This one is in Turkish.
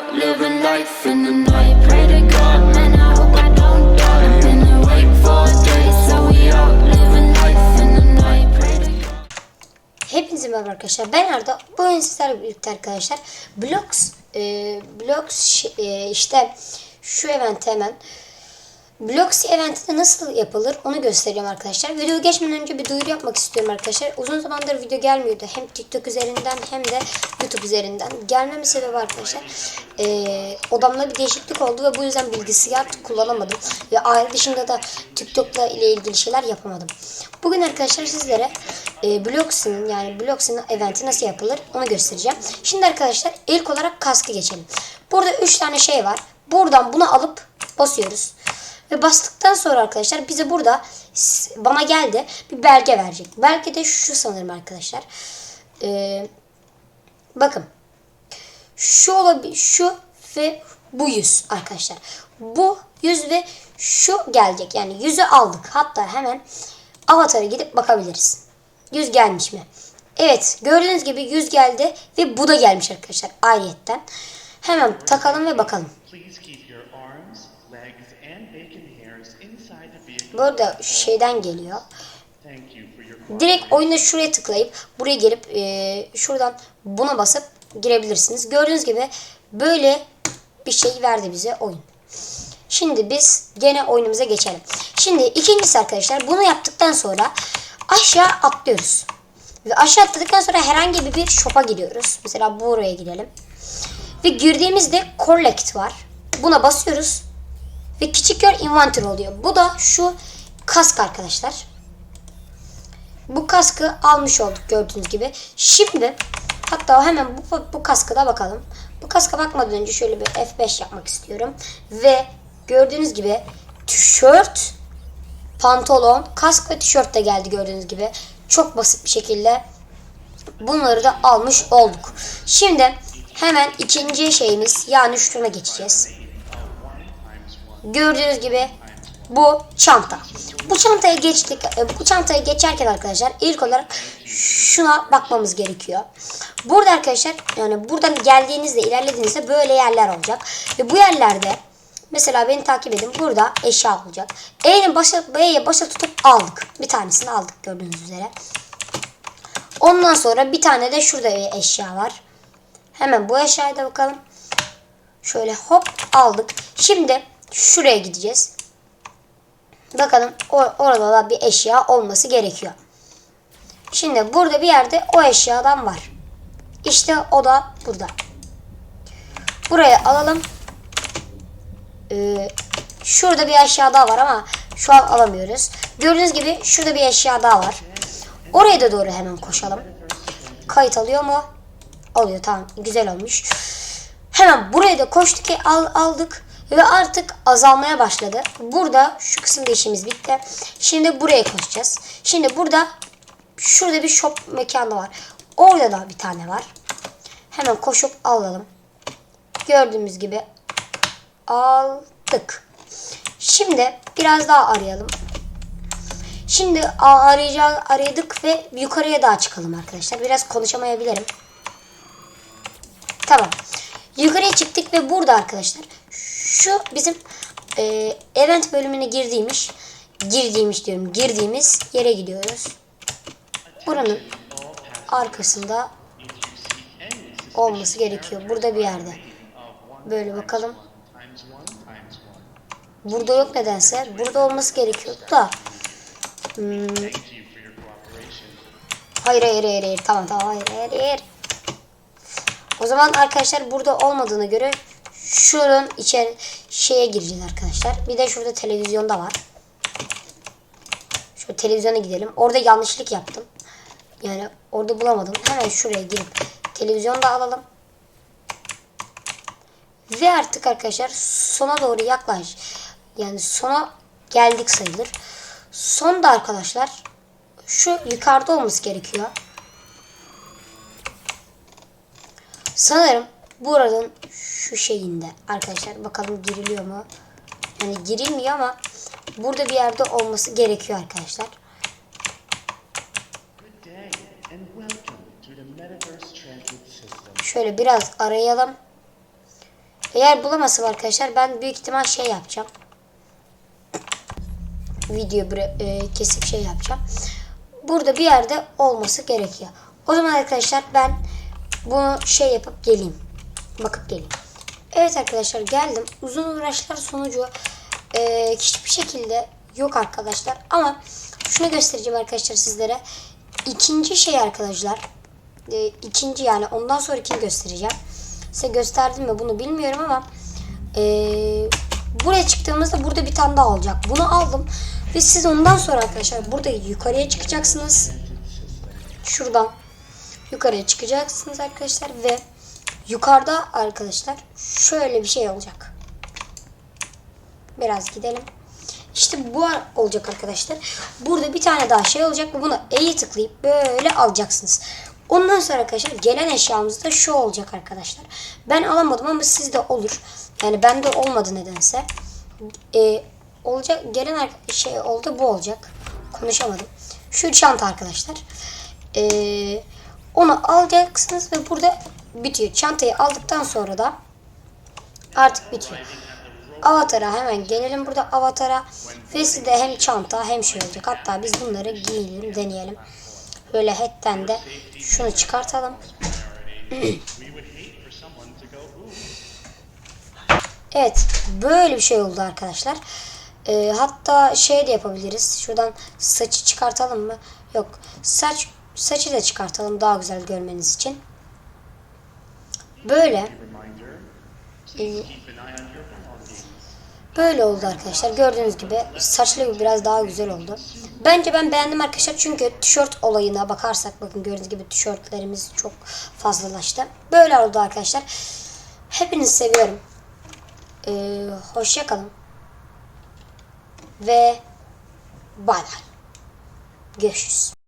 out living life in the night. Pray to God, man, I hope I don't die. I've been awake for days, so we out living life in the night. Pray to God. Hepinize merhaba arkadaşlar. Ben Arda. Bugün sizlerle birlikte arkadaşlar Blox e, Blox ş- e, işte şu event hemen Blox eventinde nasıl yapılır onu göstereceğim arkadaşlar. Video geçmeden önce bir duyuru yapmak istiyorum arkadaşlar. Uzun zamandır video gelmiyordu. Hem TikTok üzerinden hem de YouTube üzerinden. Gelmeme sebebi arkadaşlar. E, odamda bir değişiklik oldu ve bu yüzden bilgisayar kullanamadım. Ve aile dışında da TikTok'la ile ilgili şeyler yapamadım. Bugün arkadaşlar sizlere e, Bloxy'nin yani Bloxy'nin eventi nasıl yapılır onu göstereceğim. Şimdi arkadaşlar ilk olarak kaskı geçelim. Burada 3 tane şey var. Buradan bunu alıp basıyoruz. Ve bastıktan sonra arkadaşlar bize burada bana geldi bir belge verecek. Belge de şu sanırım arkadaşlar. Ee, bakın. Şu olabilir. Şu ve bu yüz arkadaşlar. Bu yüz ve şu gelecek. Yani yüzü aldık. Hatta hemen avatara gidip bakabiliriz. Yüz gelmiş mi? Evet. Gördüğünüz gibi yüz geldi ve bu da gelmiş arkadaşlar. Ayrıyetten. Hemen takalım ve bakalım. Bu arada şeyden geliyor. Direkt oyunda şuraya tıklayıp buraya gelip e, şuradan buna basıp girebilirsiniz. Gördüğünüz gibi böyle bir şey verdi bize oyun. Şimdi biz gene oyunumuza geçelim. Şimdi ikincisi arkadaşlar bunu yaptıktan sonra aşağı atlıyoruz. Ve aşağı atladıktan sonra herhangi bir, bir shop'a gidiyoruz. Mesela buraya gidelim. Ve girdiğimizde collect var. Buna basıyoruz. Ve küçük yer inventory oluyor. Bu da şu kask arkadaşlar. Bu kaskı almış olduk gördüğünüz gibi. Şimdi hatta hemen bu, bu kaska da bakalım. Bu kaska bakmadan önce şöyle bir F5 yapmak istiyorum. Ve gördüğünüz gibi tişört, pantolon, kask ve tişört de geldi gördüğünüz gibi. Çok basit bir şekilde bunları da almış olduk. Şimdi hemen ikinci şeyimiz yani şuna geçeceğiz. Gördüğünüz gibi bu çanta. Bu çantaya geçtik. e, Bu çantaya geçerken arkadaşlar ilk olarak şuna bakmamız gerekiyor. Burada arkadaşlar yani buradan geldiğinizde ilerlediğinizde böyle yerler olacak. Ve bu yerlerde mesela beni takip edin. Burada eşya olacak. E'nin başa, B'ye başa tutup aldık. Bir tanesini aldık gördüğünüz üzere. Ondan sonra bir tane de şurada eşya var. Hemen bu eşyaya da bakalım. Şöyle hop aldık. Şimdi şuraya gideceğiz. Bakalım o- orada da bir eşya olması gerekiyor. Şimdi burada bir yerde o eşyadan var. İşte o da burada. Buraya alalım. Ee, şurada bir eşya daha var ama şu an alamıyoruz. Gördüğünüz gibi şurada bir eşya daha var. Oraya da doğru hemen koşalım. Kayıt alıyor mu? Alıyor tamam güzel olmuş. Hemen buraya da koştuk ki al, aldık ve artık azalmaya başladı. Burada şu kısımda işimiz bitti. Şimdi buraya koşacağız. Şimdi burada şurada bir shop mekanı var. Orada da bir tane var. Hemen koşup alalım. Gördüğümüz gibi aldık. Şimdi biraz daha arayalım. Şimdi arayacağı aradık ve yukarıya daha çıkalım arkadaşlar. Biraz konuşamayabilirim. Tamam. Yukarıya çıktık ve burada arkadaşlar şu bizim e, event bölümüne girdiğimiz girdiğimiz diyorum girdiğimiz yere gidiyoruz. Buranın arkasında olması gerekiyor. Burada bir yerde. Böyle bakalım. Burada yok nedense. Burada olması gerekiyordu da. Hmm. Hayır hayır hayır hayır. Tamam tamam hayır hayır. O zaman arkadaşlar burada olmadığına göre şunun içeri şeye gireceğiz arkadaşlar. Bir de şurada televizyonda var. Şu televizyona gidelim. Orada yanlışlık yaptım. Yani orada bulamadım. Hemen şuraya girip televizyonu da alalım. Ve artık arkadaşlar sona doğru yaklaş. Yani sona geldik sayılır. Son da arkadaşlar şu yukarıda olması gerekiyor. Sanırım buranın şu şeyinde arkadaşlar bakalım giriliyor mu? Yani girilmiyor ama burada bir yerde olması gerekiyor arkadaşlar. Şöyle biraz arayalım. Eğer bulamazsam arkadaşlar ben büyük ihtimal şey yapacağım. Video e, kesip şey yapacağım. Burada bir yerde olması gerekiyor. O zaman arkadaşlar ben bunu şey yapıp geleyim. Bakıp geleyim. Evet arkadaşlar geldim. Uzun uğraşlar sonucu e, hiçbir şekilde yok arkadaşlar. Ama şunu göstereceğim arkadaşlar sizlere. İkinci şey arkadaşlar. E, ikinci yani ondan sonrakini göstereceğim. Size gösterdim mi bunu bilmiyorum ama e, buraya çıktığımızda burada bir tane daha olacak. Bunu aldım. Ve siz ondan sonra arkadaşlar burada yukarıya çıkacaksınız. Şuradan yukarıya çıkacaksınız arkadaşlar ve yukarıda arkadaşlar şöyle bir şey olacak. Biraz gidelim. İşte bu olacak arkadaşlar. Burada bir tane daha şey olacak bunu E'yi tıklayıp böyle alacaksınız. Ondan sonra arkadaşlar gelen eşyamız da şu olacak arkadaşlar. Ben alamadım ama sizde olur. Yani bende olmadı nedense. Ee, olacak gelen şey oldu bu olacak. Konuşamadım. Şu çanta arkadaşlar. Ee, onu alacaksınız ve burada bitiyor. Çantayı aldıktan sonra da artık bitiyor. Avatara hemen gelelim burada avatara. Ve sizde hem çanta hem şey olacak. Hatta biz bunları giyelim deneyelim. Böyle hetten de şunu çıkartalım. Evet böyle bir şey oldu arkadaşlar. Ee, hatta şey de yapabiliriz. Şuradan saçı çıkartalım mı? Yok. Saç saçı da çıkartalım daha güzel görmeniz için. Belongings. Böyle oldu arkadaşlar. Gördüğünüz gibi saçlı biraz daha güzel oldu. Bence ben beğendim arkadaşlar çünkü tişört olayına bakarsak bakın gördüğünüz gibi tişörtlerimiz çok fazlalaştı. Böyle oldu arkadaşlar. Hepinizi seviyorum. Ee, hoşça kalın. Ve bay bay. Görüşürüz.